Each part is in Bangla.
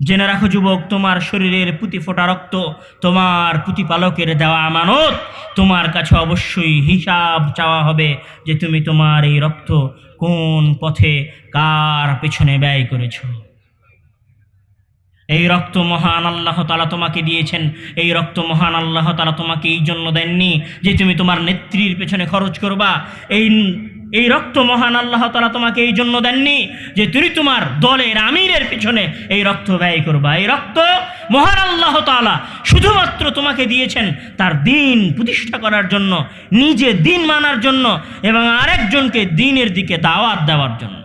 জেনে রাখো যুবক, তোমার শরীরের পুঁতি ফোটা রক্ত, তোমার প্রতিপালকের দেওয়া আমানত, তোমার কাছে অবশ্যই হিসাব চাওয়া হবে যে তুমি তোমার এই রক্ত কোন পথে কার পেছনে ব্যয় করেছ। এই রক্ত মহান আল্লাহ তালা তোমাকে দিয়েছেন, এই রক্ত মহান আল্লাহ তালা তোমাকে এই জন্য দেননি যে তুমি তোমার নেত্রীর পেছনে খরচ করবা। এই এই রক্ত মহান আল্লাহ তালা তোমাকে এই জন্য দেননি যে তুমি তোমার দলের আমিরের পিছনে এই রক্ত ব্যয় করবা। এই রক্ত মহান আল্লাহ তালা শুধুমাত্র তোমাকে দিয়েছেন তার দিন প্রতিষ্ঠা করার জন্য, নিজে দিন মানার জন্য এবং আরেকজনকে দিনের দিকে দাওয়াত দেওয়ার জন্য।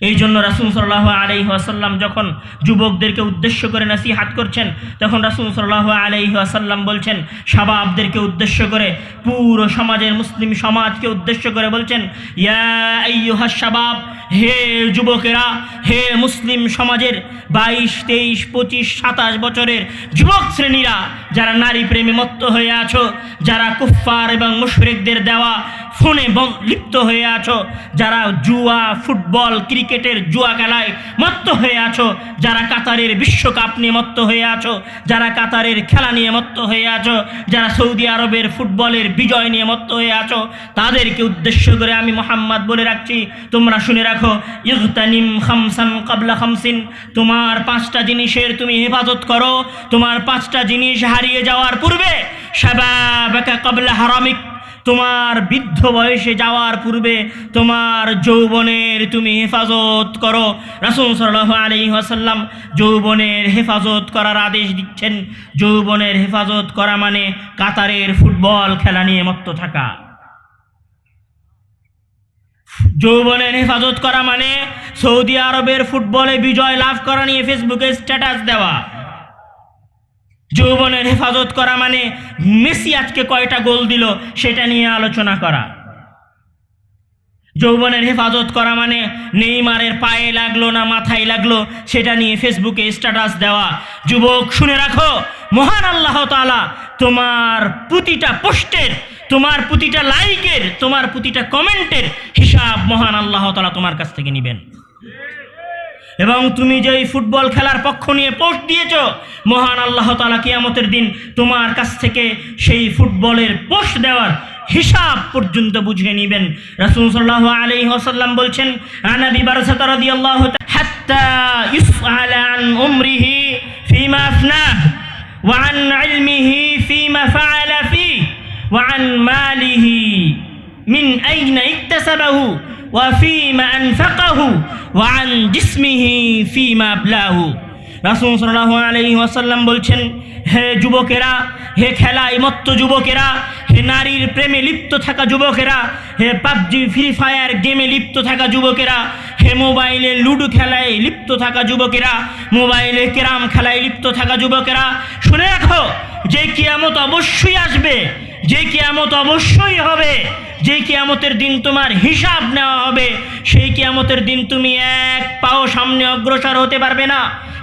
এই জন্য রাসুল সাল্লাহ আলাইহি আসাল্লাম যখন যুবকদেরকে উদ্দেশ্য করে নাসিহাত করছেন, তখন রাসুল সাল্লাহ আলাইহি আসাল্লাম বলছেন, শাবাবদেরকে উদ্দেশ্য করে, পুরো সমাজের মুসলিম সমাজকে উদ্দেশ্য করে বলছেন, ইয়া শাবাব, হে যুবকেরা, হে মুসলিম সমাজের বাইশ, তেইশ, পঁচিশ, সাতাশ বছরের যুবক শ্রেণীরা, যারা নারী প্রেমে মত্ত হয়ে আছো, যারা কুফফার এবং মুশরিকদের দেওয়া ফোনে লিপ্ত হয়ে আছো, যারা জুয়া, ফুটবল ক্রিকেটের জুয়া খেলায় মত্ত হয়ে আছো। যারা কাতারের বিশ্বকাপ নিয়ে মত্ত হয়ে আছো, যারা কাতারের খেলা নিয়ে মত্ত হয়ে আছো, যারা সৌদি আরবের ফুটবলের বিজয় নিয়ে মত্ত হয়ে আছো, তাদেরকে উদ্দেশ্য করে আমি মোহাম্মদ বলে রাখছি, তোমরা শুনে রাখো, ইগতানিম খামসান কাবলা খামসিন তোমার পাঁচটা জিনিসের তুমি হেফাজত করো, তোমার পাঁচটা জিনিস হারিয়ে যাওয়ার পূর্বে, শাবাবাকা কাবলা হারামিক তোমার বৃদ্ধ বয়সে যাওয়ার পূর্বে তোমার যৌবনের তুমি হেফাজত করো। রাসুল সাল্লাহ আলী আসাল্লাম যৌবনের হেফাজত করার আদেশ দিচ্ছেন। যৌবনের হেফাজত করা মানে কাতারের ফুটবল খেলা নিয়ে মত্ত থাকা। যৌবনের হেফাজত করা মানে সৌদি আরবের ফুটবলে বিজয় লাভ করা নিয়ে ফেসবুকে স্ট্যাটাস দেওয়া। যৌবনের হেফাজত করা মানে মেসি আজকে কয়টা গোল দিল সেটা নিয়ে আলোচনা করা। যৌবনের হেফাজত করা মানে নেইমারের পায়ে লাগল না মাথায় লাগল সেটা নিয়ে ফেসবুকে স্ট্যাটাস দেওয়া। যুবক, শুনে রাখো, মহান আল্লাহ তালা তোমার প্রতিটা পোস্টের, তোমার প্রতিটা লাইকের, তোমার প্রতিটা কমেন্টের হিসাব মহান আল্লাহ তালা তোমার কাছ থেকে নেবেন। এবং তুমি যে এই ফুটবল খেলার পক্ষ নিয়ে পোস্ট দিয়েছো মহান আল্লাহ তালা কিয়ামতের দিন তোমার কাছ থেকে সেই ফুটবলের পোস্ট দেওয়ার হিসাব পর্যন্ত বুঝিয়ে নেবেন রাসূল সাল্লাল্লাহু আলাইহি ওয়াসাল্লাম বলছেন আনাবি বারসাত রাদিয়াল্লাহু তাআলা হাত্তা ইসআলা আন উমরিহি ফিমা আফনাহ ওয়া আন ইলমিহি ফিমা ফাআলা ফিহি ওয়া আন মালিহি من أين اكتسبه ওয়াফিমা আনফাকাহু ওয়ান জিসমিহি ফিমা আবলাহু। রাসুল সাল্লাহ আলী ওয়াসাল্লাম বলছেন, হে যুবকেরা, হে খেলা ইমত্ত যুবকেরা, হে নারীর প্রেমে লিপ্ত থাকা যুবকেরা, হে পাবজি, ফ্রি ফায়ার গেমে লিপ্ত থাকা যুবকেরা, হে মোবাইলে লুডো খেলায় লিপ্ত থাকা যুবকেরা, মোবাইলে ক্যারাম খেলায় লিপ্ত থাকা যুবকেরা, শুনে রাখো, যে কিয়ামত অবশ্যই আসবে। যে কিয়ামত অবশ্যই হবে, যে কিয়ামতের দিন তোমার হিসাব নেওয়া হবে, সেই কিয়ামতের দিন তুমি এক পাও সামনে অগ্রসর হতে পারবে না।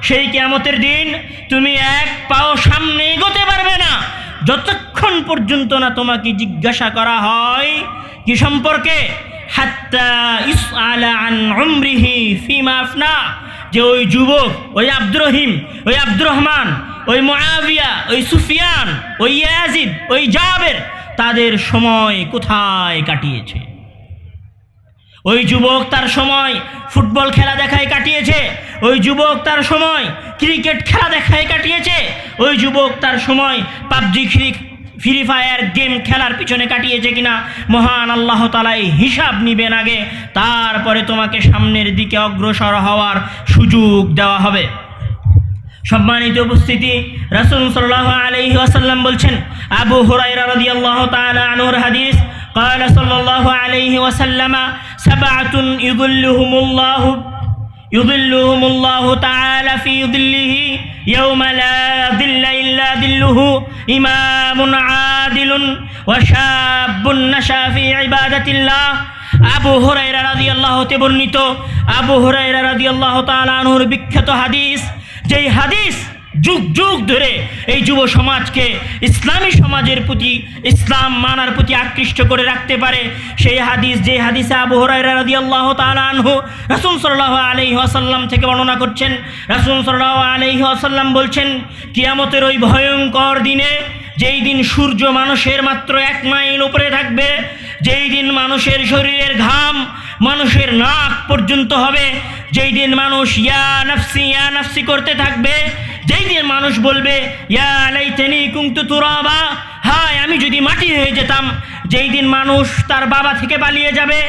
সেই কিয়ামতের দিন তুমি এক পাও সামনে এগোতে পারবে না। যতক্ষণ পর্যন্ত না তোমাকে জিজ্ঞাসা করা হয়, কি সম্পর্কে? যে ওই যুবক, ওই আব্দুর রহিম, ওই আব্দুর রহমান ওই মুআবিয়া, ওই সুফিয়ান, ওই ইয়াজিদ, ওই জাবের তাদের সময় কোথায় কাটিয়েছে? ওই যুবক তার সময় ফুটবল খেলা দেখায় কাটিয়েছে, ওই যুবক তার সময় ক্রিকেট খেলা দেখায় কাটিয়েছে, ওই যুবক তার সময় PUBG, free free fire game খেলার পিছনে কাটিয়েছে কিনা, মহান আল্লাহ তালাই হিসাব নিবেন আগে, তারপরে তোমাকে সামনের দিকে অগ্রসর হওয়ার সুযোগ দেওয়া হবে। সম্মানিত উপস্থিতি রাসূল সাল্লাল্লাহু আলাইহি ওয়াসাল্লাম বলছেন আবু হুরায়রা রাদিয়াল্লাহু তাআলা আনহুর হাদিস قال صلى الله عليه وسلم سبعة يظلهم الله يظلهم الله تعالى في ظله يوم لا ظل إلا ظله إمام عادل وشاب نشا في عبادة الله আবু হুরাইরা রাদিয়াল্লাহু তে বর্ণিত আবু হুরাইরা রাদিয়াল্লাহু তাআলা আনহুর বিখ্যাত হাদিস যেই হাদিস যুগ যুগ ধরে এই যুব সমাজকে, ইসলামী সমাজের প্রতি, ইসলাম মানার প্রতি আকৃষ্ট করে রাখতে পারে, সেই হাদিস যে হাদিসে আবু রাসূল সাল্লাল্লাহু আলাইহি ওয়াসাল্লাম থেকে বর্ণনা করছেন। রাসূল সাল্লাল্লাহু আলাইহি ওয়াসাল্লাম বলছেন, কিয়ামতের ওই ভয়ঙ্কর দিনে যেই দিন সূর্য মানুষের মাত্র এক মাইল উপরে থাকবে, যেই দিন মানুষের শরীরের ঘাম মানুষের নাক পর্যন্ত হবে। যেই দিন মানুষ ইয়া নাফসি ইয়া নাফসি করতে থাকবে, যেই দিন মানুষ বলবে, ইয়া লাইতানি কুনতু তুরাবা, হায়, আমি যদি মাটি হয়ে যেতাম, যেই দিন মানুষ তার বাবা থেকে পালিয়ে যাবে,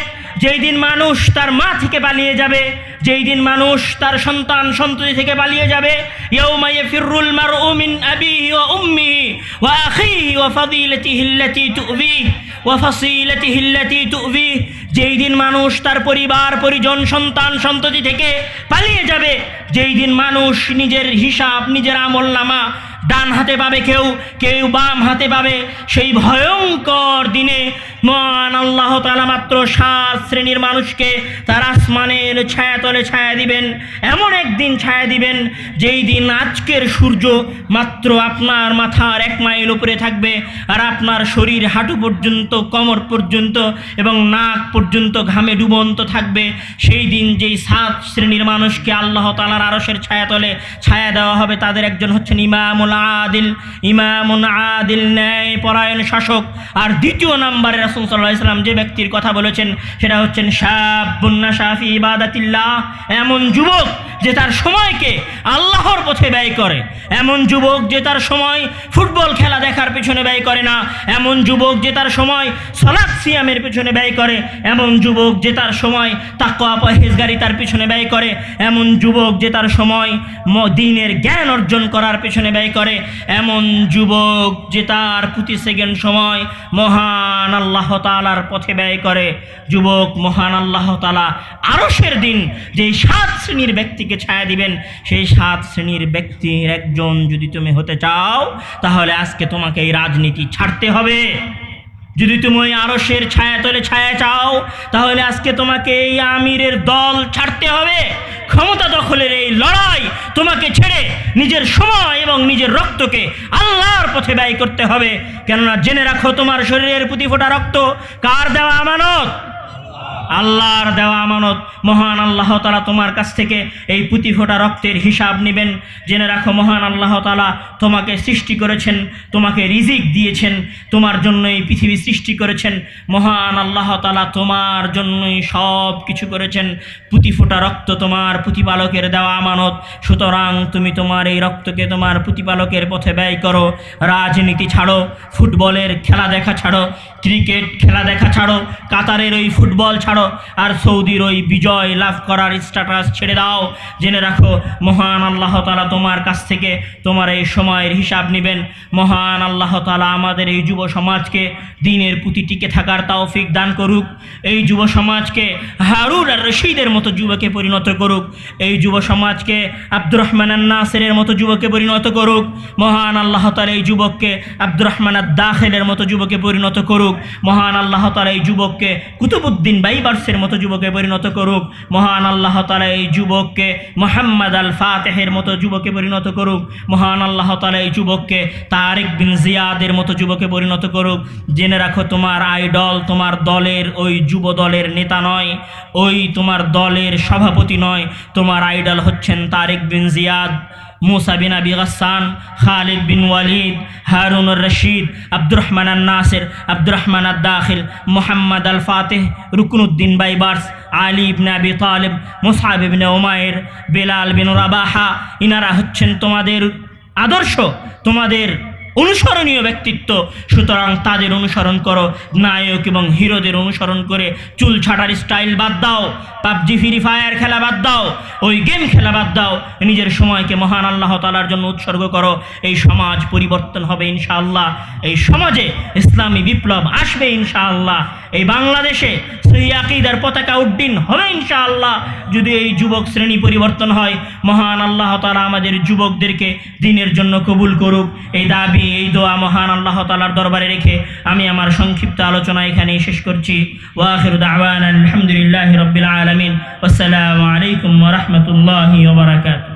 যেই দিন মানুষ তার মা থেকে পালিয়ে যাবে, যেই দিন মানুষ তার সন্তান, সন্ততি থেকে পালিয়ে যাবে, ইয়াউমা ইয়াফিরুল মারউ মিন আবিহি ওয়া উম্মিহি ওয়া আখিহি ওয়া التي تؤذيه, وفصيلته التي تؤذيه, যেই দিন মানুষ তার পরিবার, পরিজন, সন্তান, সন্ততি থেকে পালিয়ে যাবে, যেই দিন মানুষ নিজের হিসাব, নিজের আমল নামা ডান হাতে পাবে কেউ কেউ বাম হাতে পাবে, সেই ভয়ঙ্কর দিনে মহান আল্লাহ তালা মাত্র সাত শ্রেণির মানুষকে তার আসমানের ছায়া তলে ছায়া দিবেন, এমন একদিন ছায়া দিবেন যেই দিন আজকের সূর্য মাত্র আপনার মাথার এক মাইল উপরে থাকবে আর আপনার শরীর হাঁটু পর্যন্ত, কমর পর্যন্ত এবং নাক পর্যন্ত ঘামে ডুবন্ত থাকবে। সেই দিন যেই সাত শ্রেণির মানুষকে আল্লাহ তালার আরসের ছায়া তলে ছায়া দেওয়া হবে, তাদের একজন হচ্ছেন ইমামুল আদিল। ইমামুল আদিল ন্যায় পরায়ণ শাসক। আর দ্বিতীয় নাম্বারে রাসুল সাল্লাহ ইসলাম যে ব্যক্তির কথা বলেছেন, সেটা হচ্ছেন শাহুন্না শাফি ইবাদাতিল্লাহ। এমন যুবক যে তার সময়কে আল্লাহর পথে ব্যয় করে। এমন যুবক যে তার সময় ফুটবল খেলা দেখার পেছনে ব্যয় করে না। এমন যুবক যে তার সময় সলাৎ সিয়ামের পেছনে ব্যয় করে। এমন যুবক যে তার সময় তাকওয়া, পরহেজগারি তার পেছনে ব্যয় করে। এমন যুবক যে তার সময় দিনের জ্ঞান অর্জন করার পেছনে ব্যয় করে। এমন যুবক যে তার প্রতি সেকেন্ড সময় মহান আল্লাহ তালার পথে ব্যয় করে। যুবক, মহান আল্লাহ তালা আরসের দিন যেই সাত শ্রেণির ব্যক্তিকে ছায়া দিবেন, সেই সাত শ্রেণির ব্যক্তির একজন যদি তুমি হতে চাও, তাহলে আজকে তোমাকে এই রাজনীতি ছাড়তে হবে। যদি তুমি ওই আরসের ছায়া তলে ছায়া চাও, তাহলে আজকে তোমাকে এই আমিরের দল ছাড়তে হবে। ক্ষমতা দখলের এই লড়াই তোমাকে ছেড়ে নিজের সময় এবং নিজের রক্তকে আল্লাহর পথে ব্যয় করতে হবে। কেননা জেনে রাখো, তোমার শরীরের প্রতি ফোটা রক্ত কার দেওয়া আমানত? আল্লাহর দেওয়া আমানত, মহান আল্লাহ তালা তোমার কাছ থেকে এই পুঁতি ফোটা রক্তের হিসাব নেবেন। জেনে রাখো, মহান আল্লাহ তালা তোমাকে সৃষ্টি করেছেন, তোমাকে রিজিক দিয়েছেন, তোমার জন্য এই পৃথিবী সৃষ্টি করেছেন। মহান আল্লাহ তালা তোমার জন্যই সব কিছু করেছেন। পুঁতি ফোটা রক্ত তোমার প্রতিপালকের দেওয়া আমানত। সুতরাং তুমি তোমার এই রক্তকে তোমার প্রতিপালকের পথে ব্যয় করো, রাজনীতি ছাড়ো, ফুটবলের খেলা দেখা ছাড়ো, ক্রিকেট খেলা দেখা ছাড়ো, কাতারের ওই ফুটবল ছাড়ো আর সৌদির ওই বিজয় লাভ করার স্ট্যাটাস ছেড়ে দাও। জেনে রাখো, মহান আল্লাহ তালা তোমার কাছ থেকে তোমার এই সময়ের হিসাব নেবেন। মহান আল্লাহ তালা আমাদের এই যুব সমাজকে দিনের প্রতি টিকে থাকার তৌফিক দান করুক। এই যুব সমাজকে হারুর আর রশিদের মতো যুবকে পরিণত করুক। এই যুব সমাজকে আব্দুর রহমান নাসেরের মতো যুবকে পরিণত করুক। মহান আল্লাহ তালা এই যুবককে আব্দুর রহমান দাখেলের মতো যুবকে পরিণত করুক। মহান আল্লাহ তালা এই যুবককে কুতুবুদ্দিন বাইবার্সের মতো যুবকে পরিণত করুক। মহান আল্লাহ তালা এই যুবককে মোহাম্মদ আল ফাতেহের মতো যুবকে পরিণত করুক। মহান আল্লাহ তালা এই যুবককে তারেক বিন জিয়াদের মতো যুবকে পরিণত করুক। জেনে রাখো, তোমার আইডল, তোমার দলের ওই যুব দলের নেতা নয়, ওই তোমার দলের সভাপতি নয়, তোমার আইডল হচ্ছেন তারেক বিন Ziyad. Musa bin Abi Ghassan, Khalid bin Walid, Harun Rashid Abdur Rahman Nasir Abdur Rahman Dakhil, Mohammad Al Fateh, Ruknuddin Baibars Ali Ibne Abi Talib Musab ইবনে ওমায়ের বেলাল বিন রাবাহা, ইনারা হচ্ছেন তোমাদের আদর্শ, তোমাদের অনুসরণীয় ব্যক্তিত্ব। সুতরাং তাদের অনুসরণ করো, নায়ক এবং হিরোদের অনুসরণ করে চুল ছাটার স্টাইল বাদ দাও, পাবজি, ফ্রি ফায়ার খেলা বাদ দাও, ওই গেম খেলা বাদ দাও, নিজের সময়কে মহান আল্লাহ তালার জন্য উৎসর্গ করো, এই সমাজ পরিবর্তন হবে ইনশাআল্লাহ, এই সমাজে ইসলামী বিপ্লব আসবে ইনশাআল্লাহ। এই বাংলাদেশে সেই আকিদার পতাকা উড্ডীন হবে ইনশাআল্লাহ। যদি এই যুবক শ্রেণি পরিবর্তন হয়, মহান আল্লাহ তালা আমাদের যুবকদেরকে দিনের জন্য কবুল করুক। এই দাবি, এই দোয়া মহান আল্লাহ তালার দরবারে রেখে আমি আমার সংক্ষিপ্ত আলোচনা এখানেই শেষ করছি। দাওয়ান আলহামদুলিল্লাহ রবিল আলমিন। আসসালামু আলাইকুম ওরহমতুল্লাহি ওবরাকাতুহ